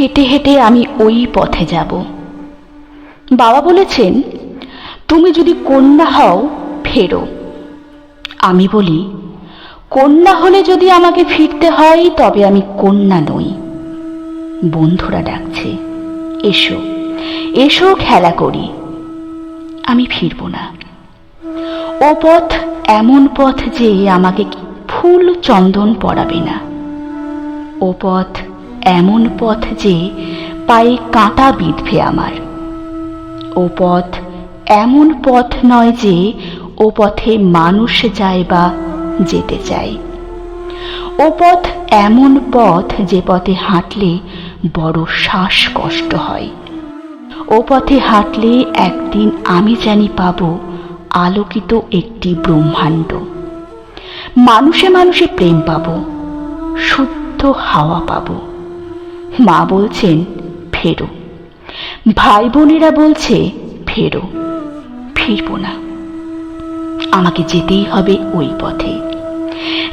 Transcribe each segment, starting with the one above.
হেঁটে হেঁটে আমি ওই পথে যাব। বাবা বলেছেন, তুমি যদি কন্যা হও, ফেরো। আমি বলি, কন্যা হলে যদি আমাকে ফিরতে হয়, তবে আমি কন্যা নই। বন্ধুরা ডাকছে, এসো এসো, খেলা করি। আমি ফিরব না। ও পথ এমন পথ যে আমাকে ফুল চন্দন পড়াবে না। ও পথ এমন পথ যে পায়ে কাঁটা বিঁধবে আমার। ও পথ এমন পথ নয় যে ও পথে মানুষ যায় বা যেতে চায়। ও পথ এমন পথ যে পথে হাঁটলে বড় শ্বাসকষ্ট হয়। ও পথে হাঁটলে একদিন আমি জানি পাব আলোকিত একটি ব্রহ্মাণ্ড। মানুষে মানুষে প্রেম পাব, শুদ্ধ হাওয়া পাব। মা বলছেন, ফেরো। ভাই বোনেরা বলছে, ফেরো। ফিরব না। আমাকে যেতেই হবে ওই পথে।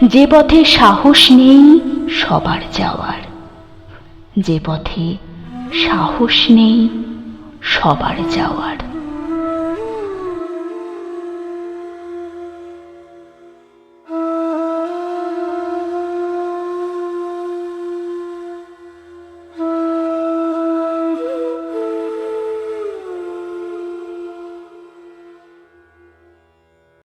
যে পথে সাহস নেই, সবার যাওয়ার। যে পথে সাহস নেই, সবার যাওয়ার।